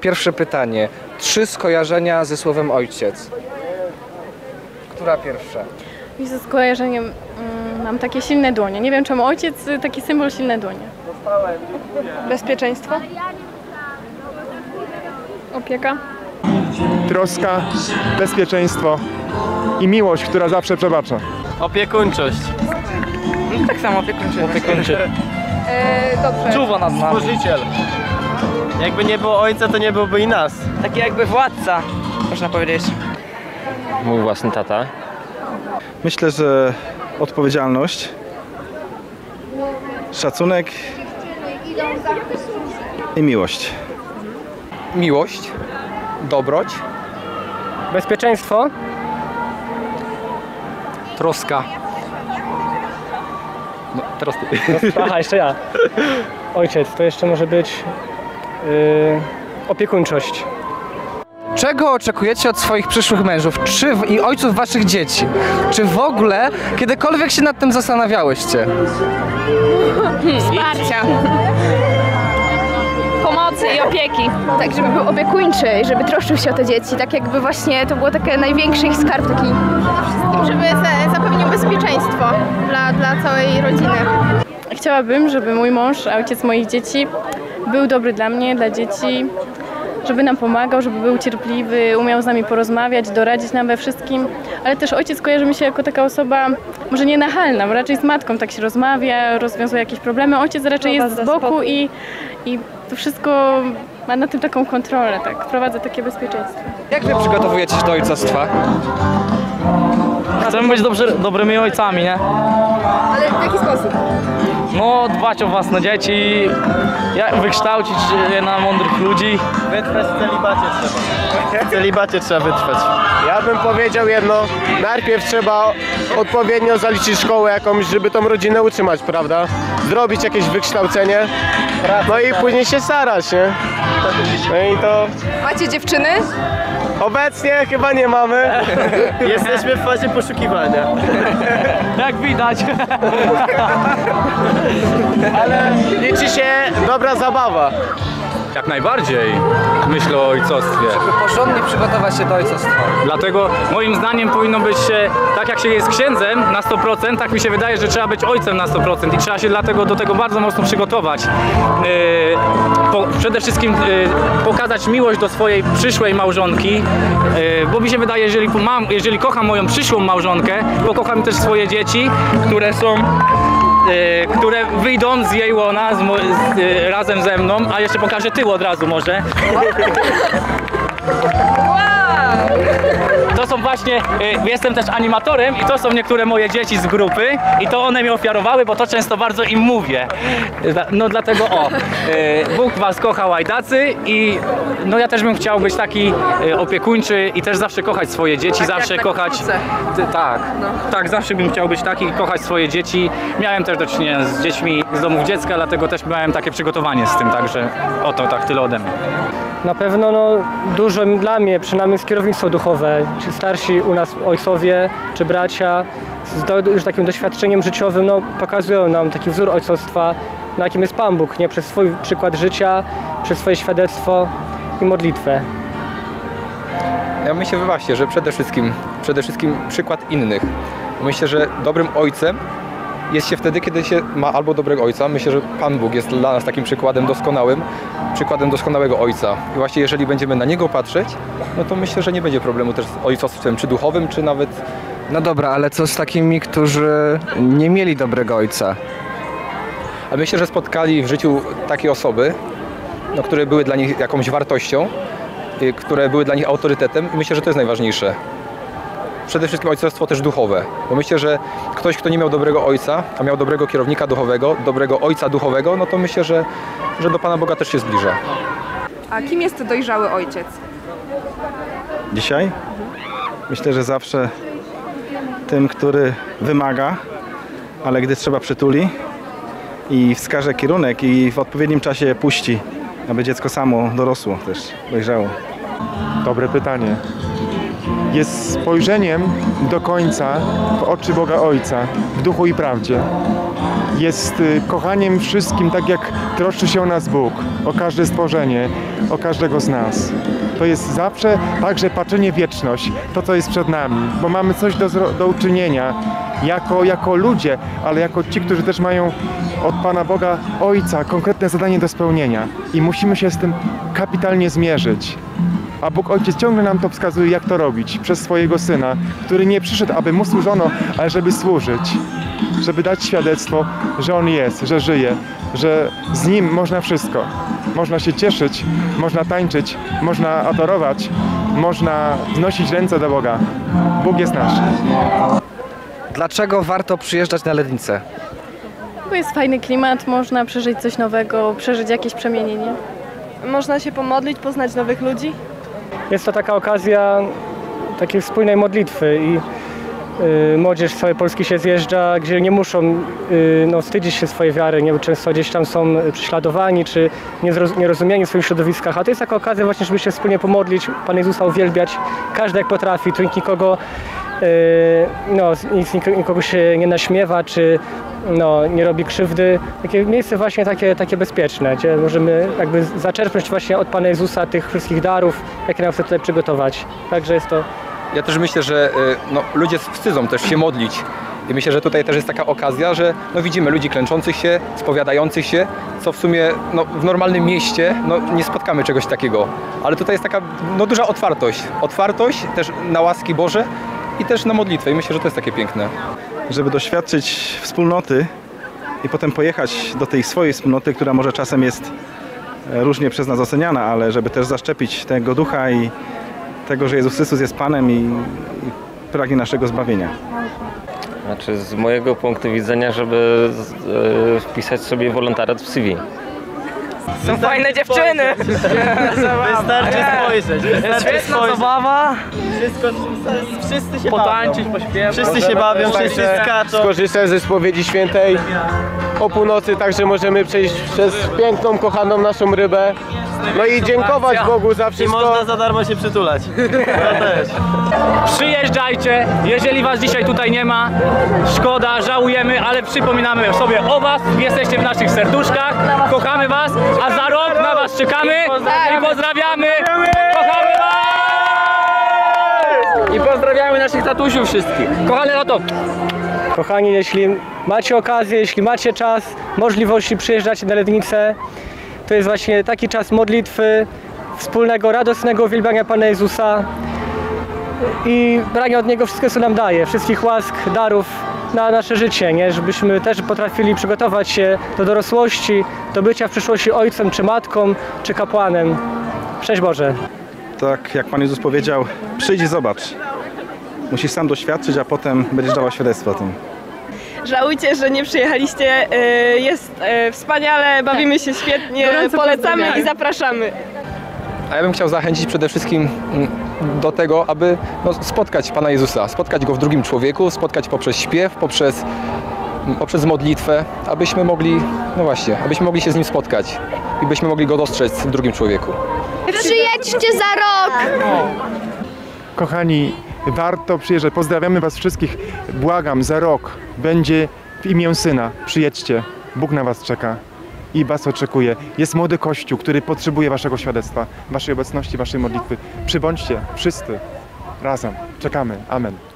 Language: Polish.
Pierwsze pytanie. Trzy skojarzenia ze słowem ojciec. Która pierwsza? I ze skojarzeniem mm, mam takie silne dłonie. Nie wiem czemu ojciec y, taki symbol silne dłonie. Bezpieczeństwo. Opieka. troska, bezpieczeństwo i miłość, która zawsze przebacza. Opiekuńczość. Tak samo opiekuńczy. Opiekuńczy. dobrze. Czuwa nad nami. Stworzyciel. Jakby nie było ojca, to nie byłoby i nas. Taki jakby władca, można powiedzieć. Mój własny tata. Myślę, że odpowiedzialność, szacunek i miłość. Miłość, dobroć, Bezpieczeństwo. troska. No, teraz ty. Aha, jeszcze ja. Ojciec, to jeszcze może być opiekuńczość. Czego oczekujecie od swoich przyszłych mężów czy w, i ojców waszych dzieci? Czy w ogóle kiedykolwiek się nad tym zastanawiałyście? Wsparcia. Pomocy i opieki. Tak, żeby był opiekuńczy i żeby troszczył się o te dzieci, tak jakby właśnie to było takie największy ich skarb taki. Żeby za- zapewnił bezpieczeństwo dla, dla całej rodziny. Chciałabym, żeby mój mąż, ojciec moich dzieci, był dobry dla mnie, dla dzieci, żeby nam pomagał, żeby był cierpliwy, umiał z nami porozmawiać, doradzić nam we wszystkim, ale też ojciec kojarzy mi się jako taka osoba, może nie nachalna, bo raczej z matką tak się rozmawia, rozwiązuje jakieś problemy. Ojciec raczej jest z boku i, i to wszystko ma na tym taką kontrolę, tak, wprowadza takie bezpieczeństwo. Jak wy przygotowujecie się do ojcostwa? Chcemy być dobrze, dobrymi ojcami, nie? Ale w jaki sposób? No, dbać o własne dzieci, wykształcić je na mądrych ludzi. Wytrwać w celibacie trzeba. W celibacie trzeba wytrwać. Ja bym powiedział jedno. Najpierw trzeba odpowiednio zaliczyć szkołę jakąś, żeby tą rodzinę utrzymać, prawda? Zrobić jakieś wykształcenie. No i później się starać, nie? No i to Macie dziewczyny? obecnie chyba nie mamy. Jesteśmy w fazie poszukiwania. Jak widać. Ale liczy się dobra zabawa. Jak najbardziej myślę o ojcostwie. Porządnie przygotować się do ojcostwa. Dlatego moim zdaniem powinno być się, tak jak się jest księdzem na 100%, tak mi się wydaje, że trzeba być ojcem na 100% i trzeba się dlatego do tego bardzo mocno przygotować. Yy, po, przede wszystkim yy, pokazać miłość do swojej przyszłej małżonki, yy, bo mi się wydaje, jeżeli, mam, jeżeli kocham moją przyszłą małżonkę, to kocham też swoje dzieci, które są które wyjdą z jej łona z, z, y, razem ze mną, a jeszcze pokażę tył od razu może. Są właśnie, y, jestem też animatorem i to są niektóre moje dzieci z grupy i to one mi ofiarowały, bo to często bardzo im mówię. No dlatego o, y, Bóg was kocha łajdacy i no ja też bym chciał być taki y, opiekuńczy i też zawsze kochać swoje dzieci, zawsze kochać... Ty, tak, tak, zawsze bym chciał być taki i kochać swoje dzieci. Miałem też do czynienia z dziećmi z domów dziecka, dlatego też miałem takie przygotowanie z tym, także oto tak tyle ode mnie. Na pewno no, dużo dla mnie, przynajmniej jest kierownictwo duchowe, czy starsi u nas ojcowie, czy bracia z już takim doświadczeniem życiowym no, pokazują nam taki wzór ojcostwa, na jakim jest Pan Bóg, nie? Przez swój przykład życia, przez swoje świadectwo i modlitwę. Ja myślę właśnie, że przede wszystkim, przede wszystkim przykład innych. Myślę, że dobrym ojcem jest się wtedy, kiedy się ma albo dobrego ojca. Myślę, że Pan Bóg jest dla nas takim przykładem doskonałym, przykładem doskonałego ojca. I właśnie jeżeli będziemy na niego patrzeć, no to myślę, że nie będzie problemu też z ojcostwem, czy duchowym, czy nawet No dobra, ale co z takimi, którzy nie mieli dobrego ojca? A myślę, że spotkali w życiu takie osoby, no, które były dla nich jakąś wartością, y, które były dla nich autorytetem i myślę, że to jest najważniejsze. Przede wszystkim ojcostwo też duchowe, bo myślę, że ktoś, kto nie miał dobrego ojca, a miał dobrego kierownika duchowego, dobrego ojca duchowego, no to myślę, że, że do Pana Boga też się zbliża. A kim jest dojrzały ojciec? Dzisiaj myślę, że zawsze tym, który wymaga, ale gdy trzeba przytuli i wskaże kierunek i w odpowiednim czasie puści, aby dziecko samo dorosło też, dojrzało. Dobre pytanie. Jest spojrzeniem do końca w oczy Boga Ojca, w duchu i prawdzie. jest y, kochaniem wszystkim, tak jak troszczy się o nas Bóg, o każde stworzenie, o każdego z nas. To jest zawsze także patrzenie wieczność, to co jest przed nami, bo mamy coś do, do uczynienia jako, jako ludzie, ale jako ci, którzy też mają od Pana Boga Ojca konkretne zadanie do spełnienia i musimy się z tym kapitalnie zmierzyć. A Bóg Ojciec ciągle nam to wskazuje, jak to robić przez swojego Syna, który nie przyszedł, aby Mu służono, ale żeby służyć, żeby dać świadectwo, że On jest, że żyje, że z Nim można wszystko. Można się cieszyć, można tańczyć, można adorować, można wznosić ręce do Boga. Bóg jest nasz. Dlaczego warto przyjeżdżać na Lednicę? Bo jest fajny klimat, można przeżyć coś nowego, przeżyć jakieś przemienienie. Można się pomodlić, poznać nowych ludzi. Jest to taka okazja takiej wspólnej modlitwy i y, młodzież z całej Polski się zjeżdża, gdzie nie muszą y, no, wstydzić się swojej wiary, nie, często gdzieś tam są prześladowani czy nierozumiani w swoich środowiskach, a to jest taka okazja właśnie, żeby się wspólnie pomodlić, Pana Jezusa uwielbiać, każdy jak potrafi, tu nikt nikogo no, nic, nik- nikogo się nie naśmiewa, czy no, nie robi krzywdy. Takie miejsce właśnie takie, takie bezpieczne, gdzie możemy jakby zaczerpnąć właśnie od Pana Jezusa tych wszystkich darów, jakie nam chce tutaj przygotować. Także jest to Ja też myślę, że y, no, ludzie wstydzą też się modlić. I myślę, że tutaj też jest taka okazja, że no, widzimy ludzi klęczących się, spowiadających się, co w sumie no, w normalnym mieście no, nie spotkamy czegoś takiego. Ale tutaj jest taka no, duża otwartość. Otwartość też na łaski Boże i też na modlitwę. I myślę, że to jest takie piękne. żeby doświadczyć wspólnoty i potem pojechać do tej swojej wspólnoty, która może czasem jest e, różnie przez nas oceniana, ale żeby też zaszczepić tego ducha i tego, że Jezus Chrystus jest Panem i, i pragnie naszego zbawienia. Znaczy z mojego punktu widzenia, żeby z- e, wpisać sobie wolontariat w CV. Są fajne dziewczyny! Wystarczy spojrzeć. Świetna zabawa! Wszystko, wszyscy się Potańczyć, bawią. pośpiewać. Wszyscy się bawią, wszyscy skaczą. Skorzystać ze spowiedzi świętej o północy, także możemy przejść przez piękną, kochaną naszą rybę. No i dziękować Bogu za wszystko. I można za darmo się przytulać. To też. Przyjeżdżajcie, jeżeli was dzisiaj tutaj nie ma, szkoda, żałujemy, ale przypominamy sobie o was, jesteście w naszych serduszkach, kochamy was, a za rok na was czekamy i pozdrawiamy, kochamy was! I pozdrawiamy naszych tatusiów wszystkich. Kochane Loto, Kochani, jeśli macie okazję, jeśli macie czas, możliwości przyjeżdżać na Lednicę, to jest właśnie taki czas modlitwy, wspólnego, radosnego uwielbiania Pana Jezusa i brania od Niego wszystko, co nam daje, wszystkich łask, darów na nasze życie, nie? żebyśmy też potrafili przygotować się do dorosłości, do bycia w przyszłości ojcem, czy matką, czy kapłanem. Szczęść Boże! Tak jak Pan Jezus powiedział, przyjdź i zobacz. Musisz sam doświadczyć, a potem będziesz dawał świadectwo o tym. Żałujcie, że nie przyjechaliście. y, Jest y, wspaniale, bawimy się świetnie, Gorąco polecamy i zapraszamy. A ja bym chciał zachęcić przede wszystkim mm, do tego, aby no, spotkać Pana Jezusa, spotkać Go w drugim człowieku, spotkać poprzez śpiew, poprzez, mm, poprzez modlitwę, abyśmy mogli, no właśnie, abyśmy mogli się z Nim spotkać i byśmy mogli Go dostrzec w drugim człowieku. Przyjedźcie za rok! Kochani, warto przyjeżdżać. Pozdrawiamy Was wszystkich. Błagam, za rok będzie w imię Syna. Przyjedźcie. Bóg na Was czeka i Was oczekuje. Jest młody Kościół, który potrzebuje Waszego świadectwa, Waszej obecności, Waszej modlitwy. Przybądźcie wszyscy razem. Czekamy. Amen.